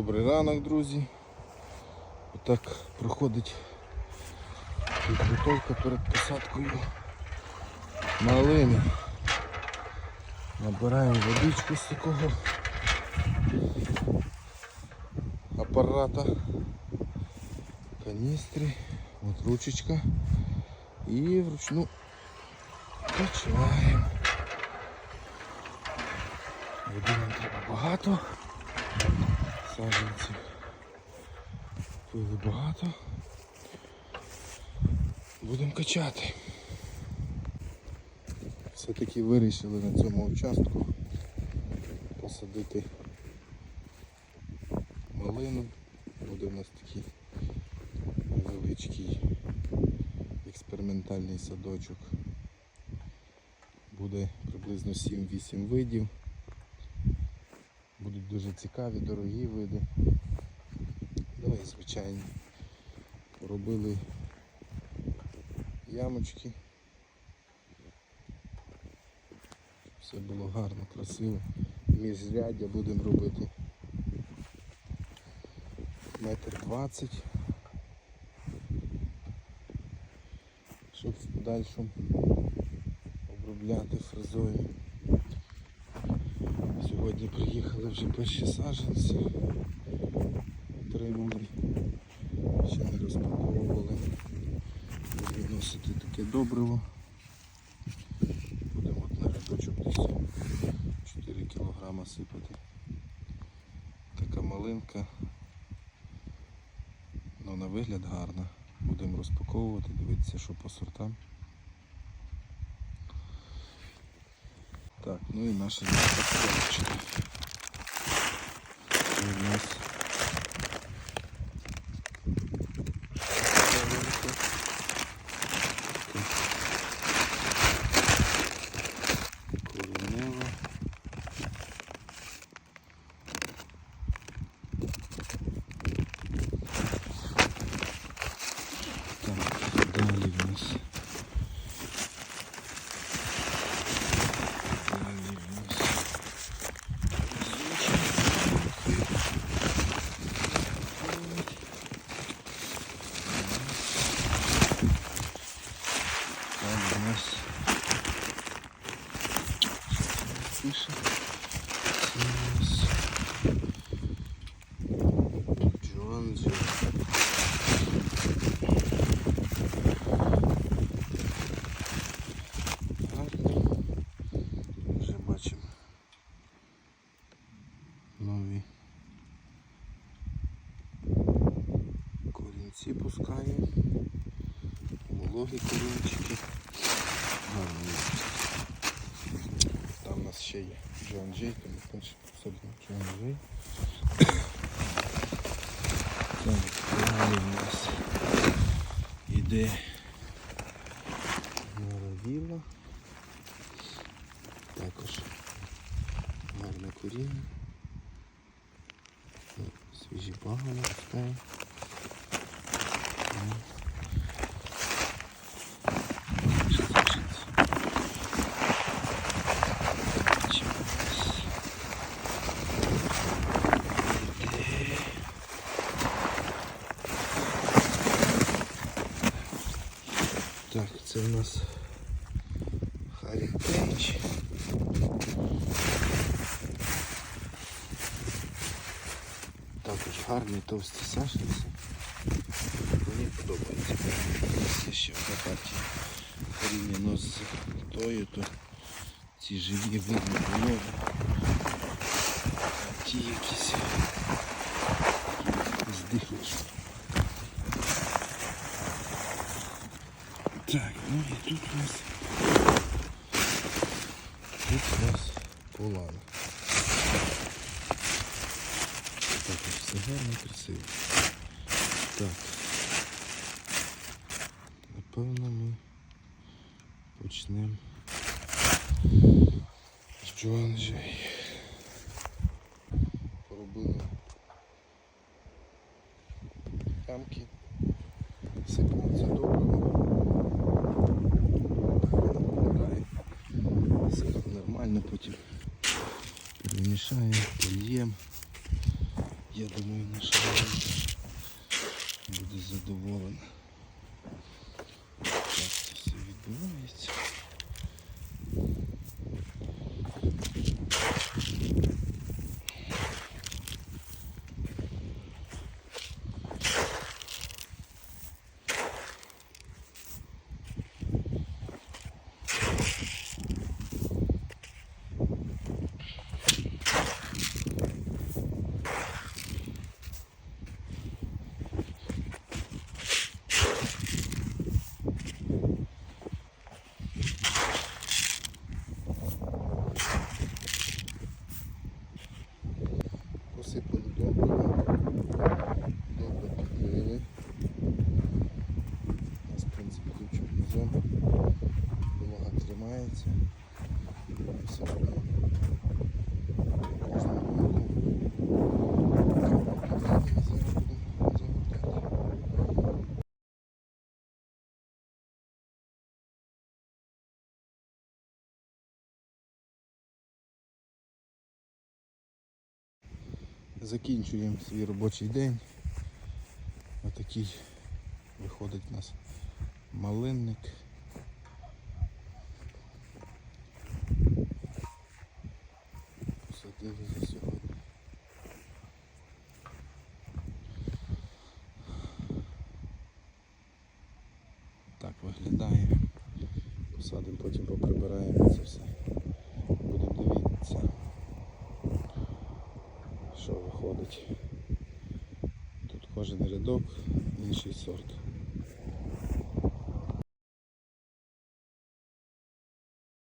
Добрий ранок, друзі. Отак проходить підготовка перед посадкою малини. Набираємо водичку з такого апарата, каністри, от ручечка і вручну качаємо. Води нам треба багато. Саджанців пили багато. Будемо качати. Все-таки вирішили на цьому участку посадити малину. Буде у нас такий невеличкий експериментальний садочок. Буде приблизно 7-8 видів. Будуть дуже цікаві, дорогі види. Ну і звичайно. Робили ямочки. Все було гарно, красиво. Міжряддя будемо робити метр двадцять. Щоб в подальшому обробляти фрезою. Сьогодні приїхали вже перші саджанці. Отримали. Ще не розпаковували. Буду відносити таке добриво. Будемо на рядочок десь 4 кг сипати. Така малинка. Ну на вигляд гарна. Будемо розпаковувати, дивитися, що по сортам. Так, ну і наша розпаковочка. У нас Маленька. Коренева. Так, далі у нас. Далі у нас. Далі у нас. Тише. У нас. Вже бачимо нові корінці пускає. Вологі корінчики. Ще є Джон Джей, тому перше посадимо Джон Джей. Так, іде Моровіла. Також гарне коріння. Свіжі пагони. це у нас Харітейч. Також гарні товсті сашниці. Мені подобається. Це ще одна партія порівняно з тою, то ці живі видно було. Ті якісь Тут у нас тут у нас полана. Також все гарно, красиво. Так. Напевно ми почнемо з Джоанджей. Поробили ямки. Сипемо це добриво. Виглядає. Все нормально, потім перемішаємо, польємо. Я думаю, наша буде задоволена. Так це все відбувається. Посипали добре. Добре підлили. У нас, в принципі, тут чорнозем. Волога тримається. Все прямо. Кожного року. Зараз будемо загортати. Закінчуємо свій робочий день. Отакий виходить у нас малинник. Посадили за сьогодні. Так виглядає. Посадимо, потім поприбираємо це все. Будемо дивитися що виходить. Тут кожен рядок інший сорт.